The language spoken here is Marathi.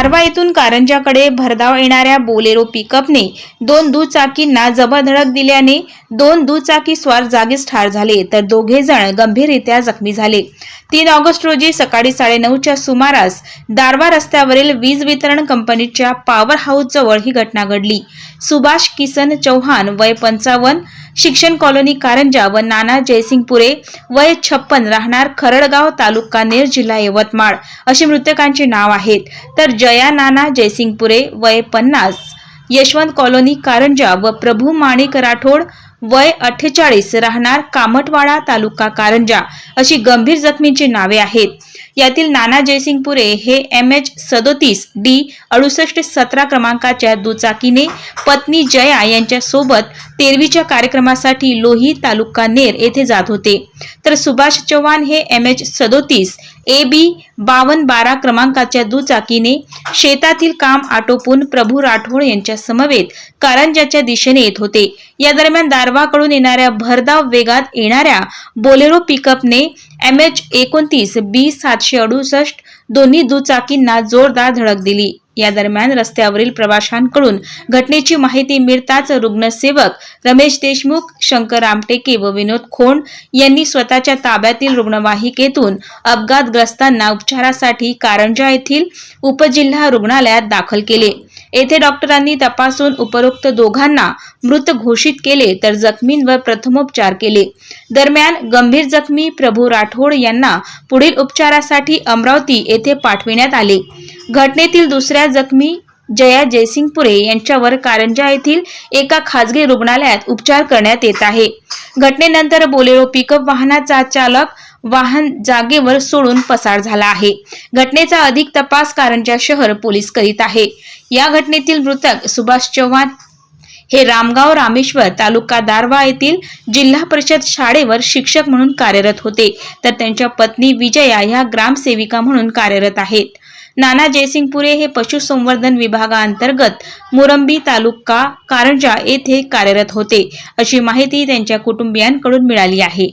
कारवा येथून कारंजाकडे भरधाव येणाऱ्या बोलेरो पिकअपने दोन दुचाकींना जबरधडक दिल्याने दोन दुचाकी स्वार जागीच ठार झाले तर दोघे जण गंभीररित्या जखमी झाले. तीन ऑगस्ट रोजी सकाळी साडेनऊच्या सुमारास दारवा रस्त्यावरील वीज वितरण कंपनीच्या पॉवर हाऊस जवळ ही घटना घडली. सुभाष किसन चौहान वय पंचावन्न शिक्षण कॉलनी कारंजा व नाना जयसिंगपुरे वय छप्पन राहणार खरडगाव तालुका नेर जिल्हा यवतमाळ अशी मृतकांची नाव आहेत. तर जया नाना जयसिंगपुरे वय पन्नास यशवंत कॉलनी कारंजा व प्रभू माणिक राठोड वय अठ्ठेचाळीस राहणार कामटवाडा तालुका कारंजा अशी गंभीर जखमींची नावे आहेत. यातील नाना जयसिंगपुरे हे एम एच सदोतीस डी अडुसष्ट सतरा क्रमांकाच्या दुचाकीने पत्नी जया यांच्यासोबत तेरवीच्या कार्यक्रमासाठी लोही तालुका नेर येथे जात होते. तर सुभाष चव्हाण हे एम एच सदोतीस ए बी बावन्न बारा क्रमांकाच्या दुचाकीने शेतातील काम आटोपून प्रभू राठोड यांच्या समवेत कारंजाच्या दिशेने येत होते. या दरम्यान दारवाकडून येणाऱ्या भरधाव वेगात येणाऱ्या बोलेरो पिकअपने एम एच एकोणतीस बी सातशे अडुसष्ट दोन्ही दुचाकींना जोरदार धडक दिली. या दरम्यान रस्त्यावरील प्रवाशांकडून घटनेची माहिती मिळताच रुग्णसेवक रमेश देशमुख शंकर आमटेके व विनोद खोंड यांनी स्वतःच्या ताब्यातील रुग्णवाहिकेतून अपघातग्रस्तांना उपचारासाठी कारंजा येथील उपजिल्हा रुग्णालयात दाखल केले. येथे डॉक्टरांनी तपासून उपरोक्त दोघांना मृत घोषित केले तर जखमींवर प्रथमोपचार केले. दरम्यान गंभीर जखमी प्रभू राठोड यांना पुढील उपचारासाठी अमरावती येथे पाठविण्यात आले. घटनेतील दुसऱ्या जखमी जया जयसिंगपुरे यांच्यावर कारंजा येथील एका खासगी रुग्णालयात उपचार करण्यात येत आहे. घटनेनंतर बोलेरो पिकअप वाहनाचा चालक वाहन जागेवर सोडून पसार झाला आहे. घटनेचा अधिक तपास कारंजा शहर पोलीस करीत आहे. या घटनेतील मृतक सुभाष चव्हाण हे रामगाव रामेश्वर तालुका दारवा येथील जिल्हा परिषद शाळेवर शिक्षक म्हणून कार्यरत होते. तर त्यांच्या पत्नी विजया ह्या ग्रामसेविका म्हणून कार्यरत आहेत. नाना जयसिंगपुरे हे पशुसंवर्धन विभागाअंतर्गत मोरंबी तालुका कारंजा येथे कार्यरत होते. अशी माहिती त्यांच्या कुटुंबियांकडून मिळाली आहे.